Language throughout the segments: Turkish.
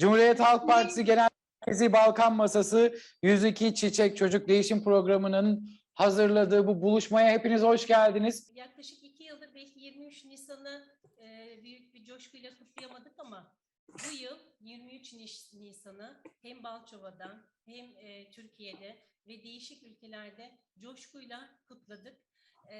Cumhuriyet Halk Partisi Genel Merkezi Balkan Masası 102 Çiçek Çocuk Değişim Programı'nın hazırladığı bu buluşmaya hepiniz hoş geldiniz. Yaklaşık iki yıldır belki 23 Nisan'ı e, büyük bir coşkuyla kutlayamadık ama bu yıl 23 Nis- Nisan'ı hem Balçova'da hem e, Türkiye'de ve değişik ülkelerde coşkuyla kutladık. E,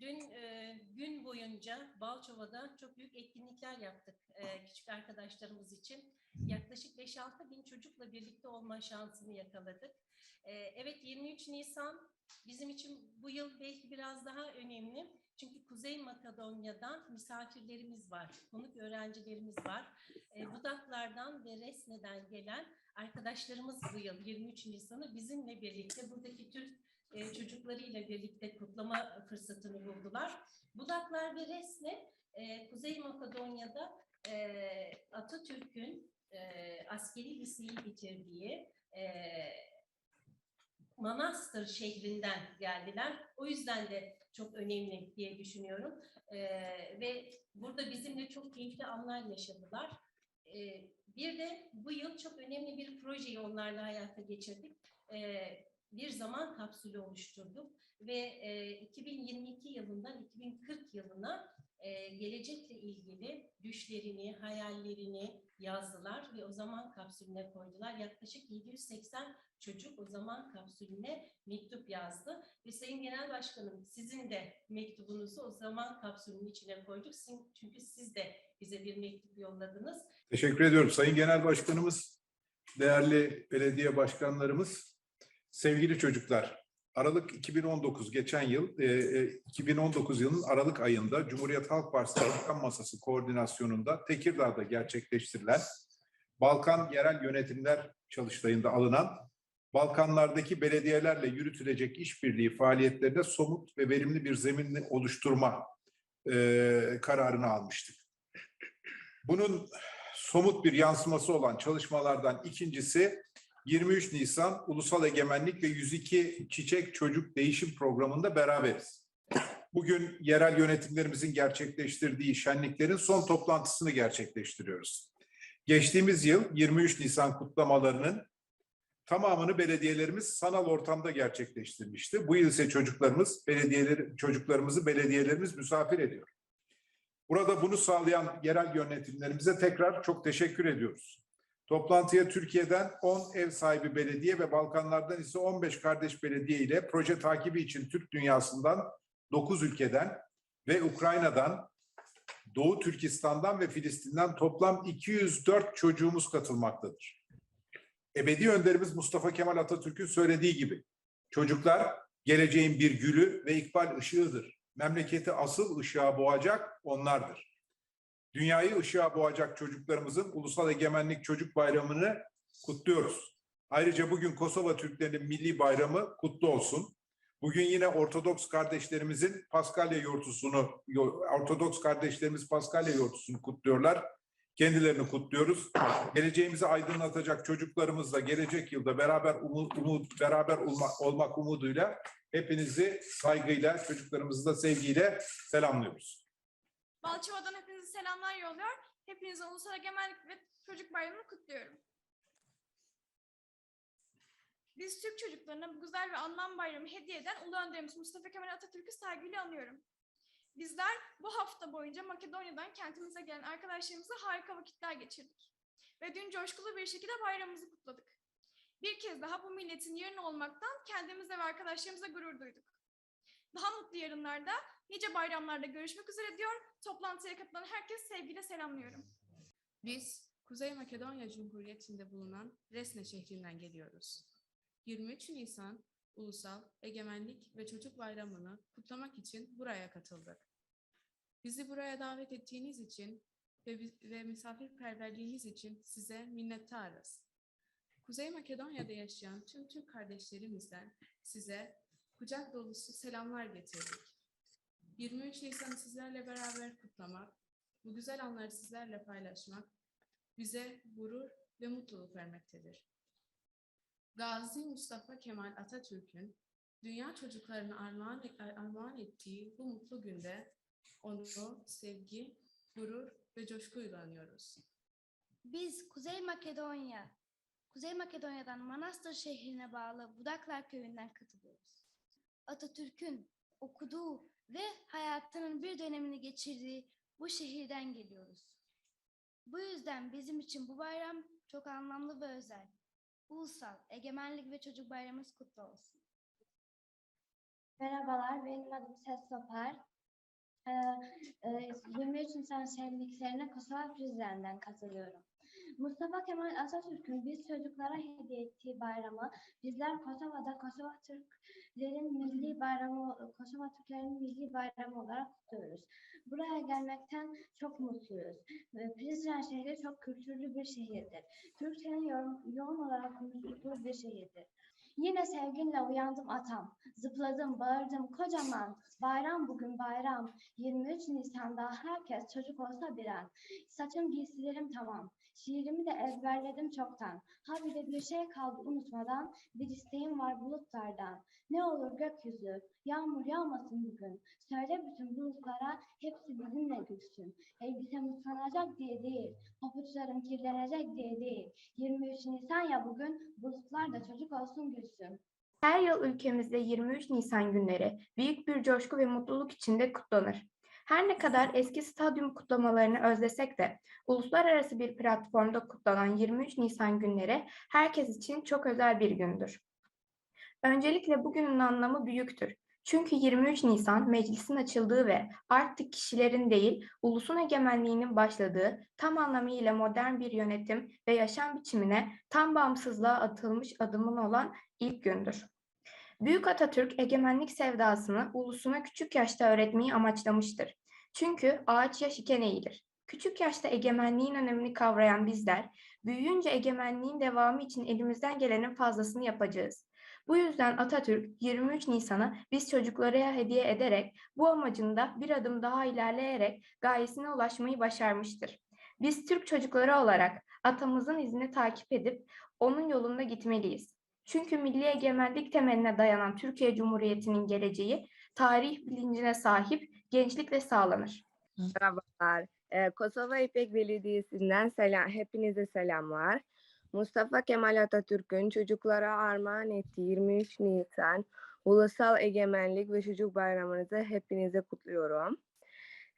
dün e, gün boyunca Balçova'da çok büyük etkinlikler yaptık e, küçük arkadaşlarımız için. Yaklaşık 5-6 bin çocukla birlikte olma şansını yakaladık. E, evet 23 Nisan bizim için bu yıl belki biraz daha önemli. Çünkü Kuzey Makedonya'dan misafirlerimiz var, konuk öğrencilerimiz var. E, Budaklardan ve Resne'den gelen arkadaşlarımız bu yıl 23 Nisan'ı bizimle birlikte buradaki Türk e, çocuklarıyla birlikte kutlama fırsatını buldular. Budaklar ve Resne e, Kuzey Makedonya'da e, Atatürk'ün e, askeri liseyi bitirdiği e, Manastır şehrinden geldiler. O yüzden de çok önemli diye düşünüyorum. Ee, ve burada bizimle çok keyifli anlar yaşadılar. Ee, bir de bu yıl çok önemli bir projeyi onlarla hayata geçirdik. Ee, bir zaman kapsülü oluşturduk ve e, 2022 yılından 2040 yılına e, gelecekle ilgili düşlerini, hayallerini yazdılar ve o zaman kapsülüne koydular. Yaklaşık 780 çocuk o zaman kapsülüne mektup yazdı. Ve Sayın Genel Başkanım sizin de mektubunuzu o zaman kapsülünün içine koyduk. Çünkü siz de bize bir mektup yolladınız. Teşekkür ediyorum. Sayın Genel Başkanımız, değerli belediye başkanlarımız, sevgili çocuklar. Aralık 2019 geçen yıl, e, e, 2019 yılının Aralık ayında Cumhuriyet Halk Partisi Balkan Masası koordinasyonunda Tekirdağ'da gerçekleştirilen Balkan Yerel Yönetimler Çalıştayı'nda alınan Balkanlardaki belediyelerle yürütülecek işbirliği faaliyetlerine somut ve verimli bir zemin oluşturma e, kararını almıştık. Bunun somut bir yansıması olan çalışmalardan ikincisi 23 Nisan Ulusal Egemenlik ve 102 Çiçek Çocuk Değişim Programı'nda beraberiz. Bugün yerel yönetimlerimizin gerçekleştirdiği şenliklerin son toplantısını gerçekleştiriyoruz. Geçtiğimiz yıl 23 Nisan kutlamalarının tamamını belediyelerimiz sanal ortamda gerçekleştirmişti. Bu yıl ise çocuklarımız belediyeleri çocuklarımızı belediyelerimiz misafir ediyor. Burada bunu sağlayan yerel yönetimlerimize tekrar çok teşekkür ediyoruz. Toplantıya Türkiye'den 10 ev sahibi belediye ve Balkanlardan ise 15 kardeş belediye ile proje takibi için Türk dünyasından 9 ülkeden ve Ukrayna'dan, Doğu Türkistan'dan ve Filistin'den toplam 204 çocuğumuz katılmaktadır. Ebedi önderimiz Mustafa Kemal Atatürk'ün söylediği gibi çocuklar geleceğin bir gülü ve ikbal ışığıdır memleketi asıl ışığa boğacak onlardır. Dünyayı ışığa boğacak çocuklarımızın Ulusal Egemenlik Çocuk Bayramı'nı kutluyoruz. Ayrıca bugün Kosova Türklerinin milli bayramı kutlu olsun. Bugün yine Ortodoks kardeşlerimizin Paskalya yortusunu, Ortodoks kardeşlerimiz Paskalya yortusunu kutluyorlar. Kendilerini kutluyoruz. Geleceğimizi aydınlatacak çocuklarımızla gelecek yılda beraber umut, umut beraber olmak, olmak umuduyla Hepinizi saygıyla, çocuklarımızı da sevgiyle selamlıyoruz. Balçova'dan hepinize selamlar yolluyor. Hepinize Ulusal Egemenlik ve Çocuk Bayramı'nı kutluyorum. Biz Türk çocuklarına bu güzel ve anlam bayramı hediye eden Ulu Önderimiz Mustafa Kemal Atatürk'ü saygıyla anıyorum. Bizler bu hafta boyunca Makedonya'dan kentimize gelen arkadaşlarımızla harika vakitler geçirdik. Ve dün coşkulu bir şekilde bayramımızı kutladık. Bir kez daha bu milletin yarını olmaktan kendimize ve arkadaşlarımıza gurur duyduk. Daha mutlu yarınlarda, nice bayramlarda görüşmek üzere diyor, toplantıya katılan herkes sevgiyle selamlıyorum. Biz Kuzey Makedonya Cumhuriyeti'nde bulunan Resne şehrinden geliyoruz. 23 Nisan Ulusal Egemenlik ve Çocuk Bayramı'nı kutlamak için buraya katıldık. Bizi buraya davet ettiğiniz için ve, ve misafirperverliğiniz için size minnettarız. Kuzey Makedonya'da yaşayan tüm Türk kardeşlerimizden size kucak dolusu selamlar getirdik. 23 Nisan'ı sizlerle beraber kutlamak, bu güzel anları sizlerle paylaşmak bize gurur ve mutluluk vermektedir. Gazi Mustafa Kemal Atatürk'ün dünya çocuklarına armağan, armağan ettiği bu mutlu günde onu sevgi, gurur ve coşkuyla anıyoruz. Biz Kuzey Makedonya, Kuzey Makedonya'dan Manastır şehrine bağlı Budaklar köyünden katılıyoruz. Atatürk'ün okuduğu ve hayatının bir dönemini geçirdiği bu şehirden geliyoruz. Bu yüzden bizim için bu bayram çok anlamlı ve özel. Ulusal Egemenlik ve Çocuk Bayramımız kutlu olsun. Merhabalar, benim adım Ses Topar. Ee, e, 23 Nisan şenliklerine Kosova Prizren'den katılıyorum. Mustafa Kemal Atatürk'ün biz çocuklara hediye ettiği bayramı bizler Kosova'da Kosova Türklerin milli bayramı, Kosova Türklerin milli bayramı olarak kutluyoruz. Buraya gelmekten çok mutluyuz. Ve Prizren şehri çok kültürlü bir şehirdir. Türklerin yo- yoğun olarak konuştuğu bir şehirdir. Yine sevginle uyandım atam. Zıpladım, bağırdım kocaman. Bayram bugün bayram. 23 Nisan'da herkes çocuk olsa bir an. Saçım giysilerim tamam. Şiirimi de ezberledim çoktan. Ha bir de bir şey kaldı unutmadan. Bir isteğim var bulutlardan. Ne olur gökyüzü, yağmur yağmasın bugün. Söyle bütün bulutlara hepsi bizimle gülsün. Elbisem ıslanacak diye değil, pabuçlarım kirlenecek diye değil. 23 Nisan ya bugün, bulutlar da çocuk olsun gülsün. Her yıl ülkemizde 23 Nisan günleri büyük bir coşku ve mutluluk içinde kutlanır. Her ne kadar eski stadyum kutlamalarını özlesek de uluslararası bir platformda kutlanan 23 Nisan günleri herkes için çok özel bir gündür. Öncelikle bugünün anlamı büyüktür. Çünkü 23 Nisan meclisin açıldığı ve artık kişilerin değil, ulusun egemenliğinin başladığı tam anlamıyla modern bir yönetim ve yaşam biçimine tam bağımsızlığa atılmış adımın olan ilk gündür. Büyük Atatürk egemenlik sevdasını ulusuna küçük yaşta öğretmeyi amaçlamıştır. Çünkü ağaç yaş iken eğilir. Küçük yaşta egemenliğin önemini kavrayan bizler, büyüyünce egemenliğin devamı için elimizden gelenin fazlasını yapacağız. Bu yüzden Atatürk 23 Nisan'ı biz çocuklara hediye ederek bu amacında bir adım daha ilerleyerek gayesine ulaşmayı başarmıştır. Biz Türk çocukları olarak atamızın izini takip edip onun yolunda gitmeliyiz. Çünkü milli egemenlik temeline dayanan Türkiye Cumhuriyeti'nin geleceği tarih bilincine sahip gençlikle sağlanır. Merhabalar. Ee, Kosova İpek Belediyesi'nden selam, hepinize selamlar. Mustafa Kemal Atatürk'ün çocuklara armağan ettiği 23 Nisan Ulusal Egemenlik ve Çocuk Bayramınızı hepinize kutluyorum.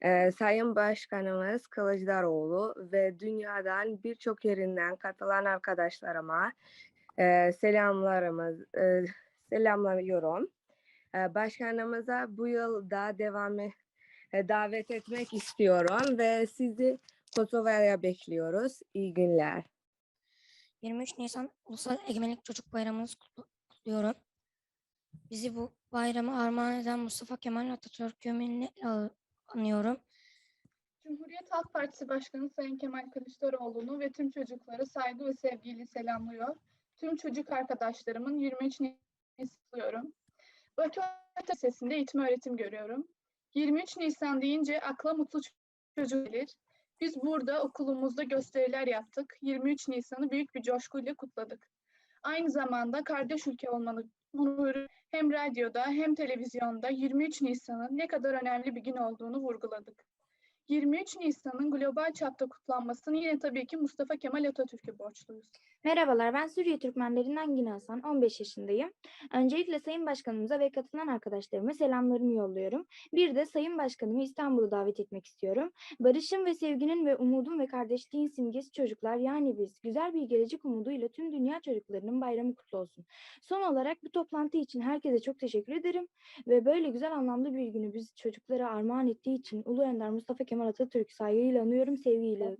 Ee, Sayın Başkanımız Kılıçdaroğlu ve dünyadan birçok yerinden katılan arkadaşlarıma e, selamlarımız e, selamlıyorum. Ee, başkanımıza bu yıl daha devam e, davet etmek istiyorum ve sizi Kosova'ya bekliyoruz. İyi günler. 23 Nisan Ulusal Egemenlik Çocuk Bayramınızı kutlu- kutluyorum. Bizi bu bayramı armağan eden Mustafa Kemal Atatürk'ü minnetle anıyorum. Cumhuriyet Halk Partisi Başkanı Sayın Kemal Kılıçdaroğlu'nu ve tüm çocukları saygı ve sevgiyle selamlıyor. Tüm çocuk arkadaşlarımın 23 Nisan'ı. Bakü Orta Lisesi'nde eğitim öğretim görüyorum. 23 Nisan deyince akla mutlu çocuk gelir. Biz burada okulumuzda gösteriler yaptık. 23 Nisan'ı büyük bir coşkuyla kutladık. Aynı zamanda kardeş ülke olmanın onuru hem radyoda hem televizyonda 23 Nisan'ın ne kadar önemli bir gün olduğunu vurguladık. 23 Nisan'ın global çapta kutlanmasını yine tabii ki Mustafa Kemal Atatürk'e borçluyuz. Merhabalar, ben Suriye Türkmenlerinden Güne Hasan, 15 yaşındayım. Öncelikle Sayın Başkanımıza ve katılan arkadaşlarıma selamlarımı yolluyorum. Bir de Sayın Başkanımı İstanbul'a davet etmek istiyorum. Barışın ve sevginin ve umudun ve kardeşliğin simgesi çocuklar yani biz güzel bir gelecek umuduyla tüm dünya çocuklarının bayramı kutlu olsun. Son olarak bu toplantı için herkese çok teşekkür ederim ve böyle güzel anlamlı bir günü biz çocuklara armağan ettiği için Ulu Önder Mustafa Kemal Atatürk saygıyla anıyorum, sevgiyle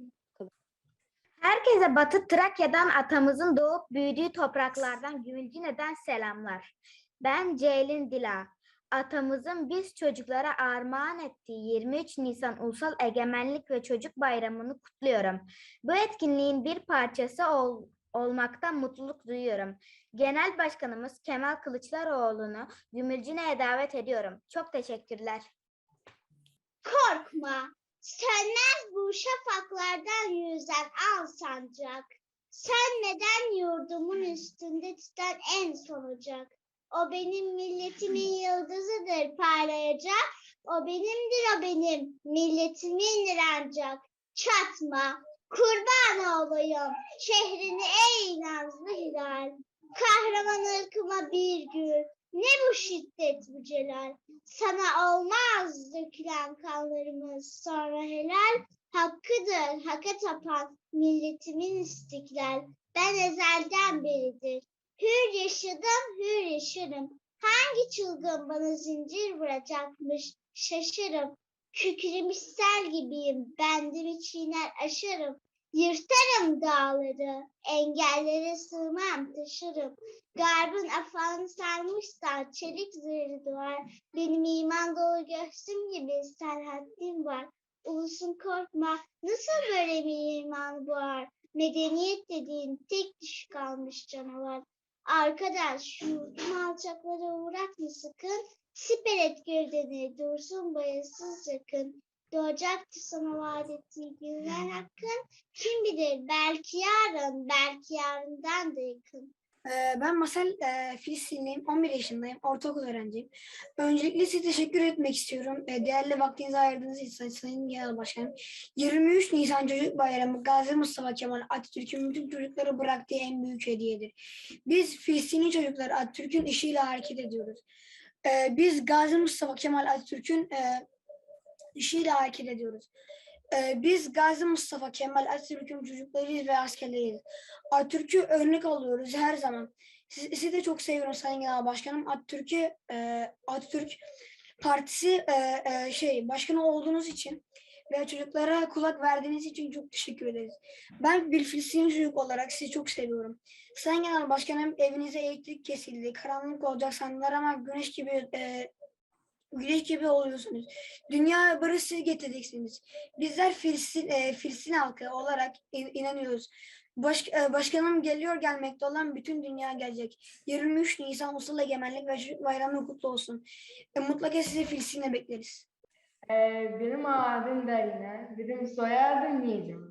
Herkese Batı Trakya'dan atamızın doğup büyüdüğü topraklardan Gümülcine'den selamlar. Ben Ceylin Dila. Atamızın biz çocuklara armağan ettiği 23 Nisan Ulusal Egemenlik ve Çocuk Bayramı'nı kutluyorum. Bu etkinliğin bir parçası ol, olmaktan mutluluk duyuyorum. Genel Başkanımız Kemal Kılıçdaroğlu'nu Gümülcine'ye davet ediyorum. Çok teşekkürler. Korkma, sönmez bu şafaklardan yüzen al sancak. Sönmeden yurdumun üstünde tüten en sonucak. O benim milletimin yıldızıdır parlayacak. O benimdir o benim, milletimindir ancak. Çatma, Kurban olayım şehrini ey nazlı hilal. Kahraman ırkıma bir gül. Ne bu şiddet bu celal. Sana olmaz dökülen kanlarımız sonra helal. Hakkıdır haka tapan milletimin istiklal. Ben ezelden beridir. Hür yaşadım, hür yaşarım. Hangi çılgın bana zincir vuracakmış şaşarım. Kükremiş sel gibiyim, bendimi çiğner aşarım. Yırtarım dağları, engellere sığmam taşırım. Garbın afağını sarmışsa çelik zırhlı duvar. Benim iman dolu göğsüm gibi serhattim var. Ulusun korkma, nasıl böyle bir iman boğar? Medeniyet dediğin tek dişi kalmış canavar. Arkadaş şu alçaklara uğratma sakın. Siper et gövdeni dursun bayasız yakın. Doğacaktı sana vaat ettiği günler hakkın. Kim bilir belki yarın, belki yarından da yakın. Ee, Ben Masal e, Filistinliyim, 11 yaşındayım, ortaokul öğrenciyim. Öncelikle size teşekkür etmek istiyorum. Değerli vaktinizi ayırdığınız için Sayın Genel Başkanım. 23 Nisan Çocuk Bayramı Gazi Mustafa Kemal Atatürk'ün bütün çocuklara bıraktığı en büyük hediyedir. Biz Filistinli çocuklar Atatürk'ün işiyle hareket ediyoruz. E, Biz Gazi Mustafa Kemal Atatürk'ün e, işiyle hareket ediyoruz. E, Biz Gazi Mustafa Kemal Atatürk'ün çocuklarıyız ve askerleriyiz. Atatürk'ü örnek alıyoruz her zaman. Siz, sizi de çok seviyorum Sayın Genel Başkanım. Atatürk'ü e, Atatürk Partisi e, e, şey başkanı olduğunuz için ve çocuklara kulak verdiğiniz için çok teşekkür ederiz. Ben bir Filistinli çocuk olarak sizi çok seviyorum. Sayın Genel Başkanım evinize elektrik kesildi. Karanlık olacak sandılar ama güneş gibi e, güneş gibi oluyorsunuz. Dünya barış getireceksiniz. Bizler Filistin, e, Filistin halkı olarak in- inanıyoruz. Baş, e, başkanım geliyor gelmekte olan bütün dünya gelecek. 23 Nisan Ulusal Egemenlik ve Çocuk Bayramı kutlu olsun. E, mutlaka sizi Filistin'e bekleriz. Benim adım Darina, benim soyadım Nizam.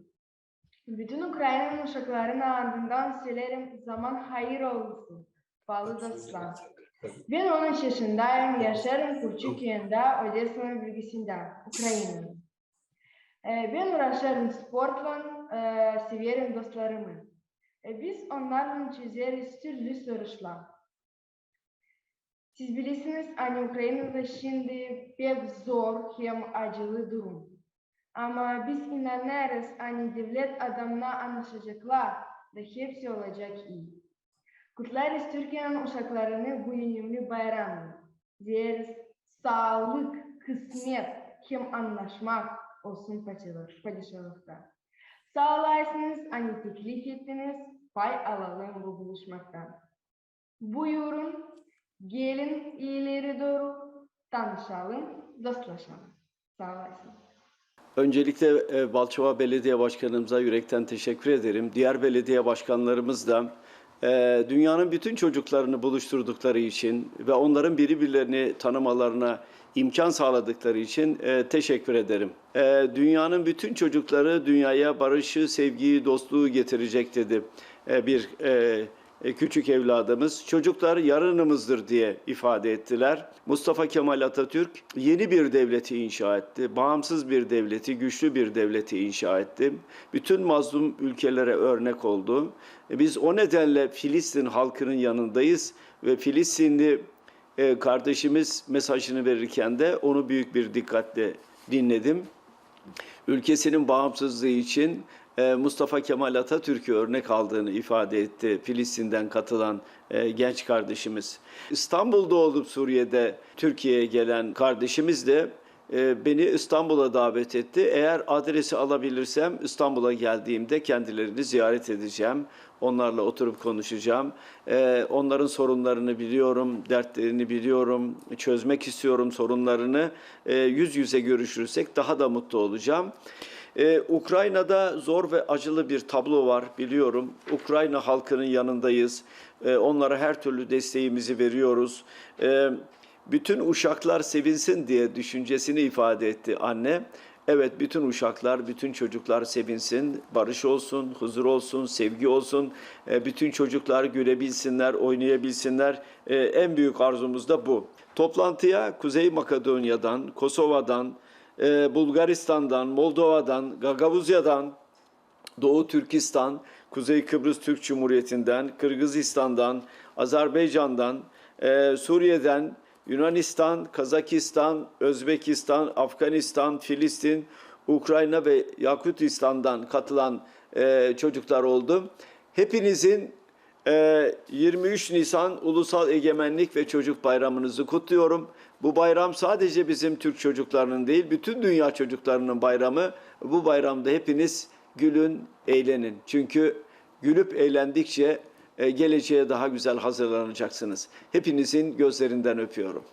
Bütün Ukrayna'nın uşaklarının ardından söylerim zaman hayır olsun. Bağlı dostlar. Ben 13 yaşındayım, yaşarım Kurçuköy'ünde, Odessa'nın bölgesinde, Ukrayna'nın. Ee, Ben uğraşırım sportla, e, severim dostlarımı. E, Biz onlarla çözeriz türlü soruşlar. Siz bilirsiniz hani Ukrayna'da şimdi pek zor hem acılı durum. Ama biz inanırız hani devlet adamla anlaşacaklar ve hepsi olacak iyi. Kutlarız Türkiye'nin uşaklarını bu önemli bayramı. Deriz sağlık, kısmet hem anlaşmak olsun padişah- padişahlıkta. Sağ olasınız hani teklif ettiniz, pay alalım bu buluşmaktan. Buyurun, gelin ileri doğru tanışalım, dostlaşalım. Sağ olasın. Öncelikle e, Balçova Belediye Başkanımıza yürekten teşekkür ederim. Diğer belediye başkanlarımız da e, dünyanın bütün çocuklarını buluşturdukları için ve onların birbirlerini tanımalarına imkan sağladıkları için e, teşekkür ederim. E, dünyanın bütün çocukları dünyaya barışı, sevgiyi, dostluğu getirecek dedi e, bir e, küçük evladımız. Çocuklar yarınımızdır diye ifade ettiler. Mustafa Kemal Atatürk yeni bir devleti inşa etti. Bağımsız bir devleti, güçlü bir devleti inşa etti. Bütün mazlum ülkelere örnek oldu. E, Biz o nedenle Filistin halkının yanındayız ve Filistinli e, kardeşimiz mesajını verirken de onu büyük bir dikkatle dinledim ülkesinin bağımsızlığı için e, Mustafa Kemal Atatürk'ü örnek aldığını ifade etti Filistin'den katılan e, genç kardeşimiz. İstanbul'da olup Suriye'de Türkiye'ye gelen kardeşimiz de e, beni İstanbul'a davet etti. Eğer adresi alabilirsem İstanbul'a geldiğimde kendilerini ziyaret edeceğim. Onlarla oturup konuşacağım. E, Onların sorunlarını biliyorum, dertlerini biliyorum, çözmek istiyorum sorunlarını. Yüz yüze görüşürsek daha da mutlu olacağım. Ee, Ukrayna'da zor ve acılı bir tablo var biliyorum. Ukrayna halkının yanındayız. Ee, onlara her türlü desteğimizi veriyoruz. Ee, bütün uşaklar sevinsin diye düşüncesini ifade etti anne. Evet bütün uşaklar, bütün çocuklar sevinsin, barış olsun, huzur olsun, sevgi olsun. Ee, bütün çocuklar gülebilsinler, oynayabilsinler. Ee, en büyük arzumuz da bu. Toplantıya Kuzey Makedonya'dan, Kosova'dan, e, Bulgaristan'dan, Moldova'dan, Gagavuzya'dan Doğu Türkistan, Kuzey Kıbrıs Türk Cumhuriyeti'nden, Kırgızistan'dan, Azerbaycan'dan, e, Suriye'den, Yunanistan, Kazakistan, Özbekistan, Afganistan, Filistin, Ukrayna ve Yakutistan'dan katılan e, çocuklar oldu. Hepinizin e, 23 Nisan Ulusal Egemenlik ve Çocuk Bayramınızı kutluyorum. Bu bayram sadece bizim Türk çocuklarının değil, bütün dünya çocuklarının bayramı. Bu bayramda hepiniz gülün, eğlenin. Çünkü gülüp eğlendikçe e, geleceğe daha güzel hazırlanacaksınız. Hepinizin gözlerinden öpüyorum.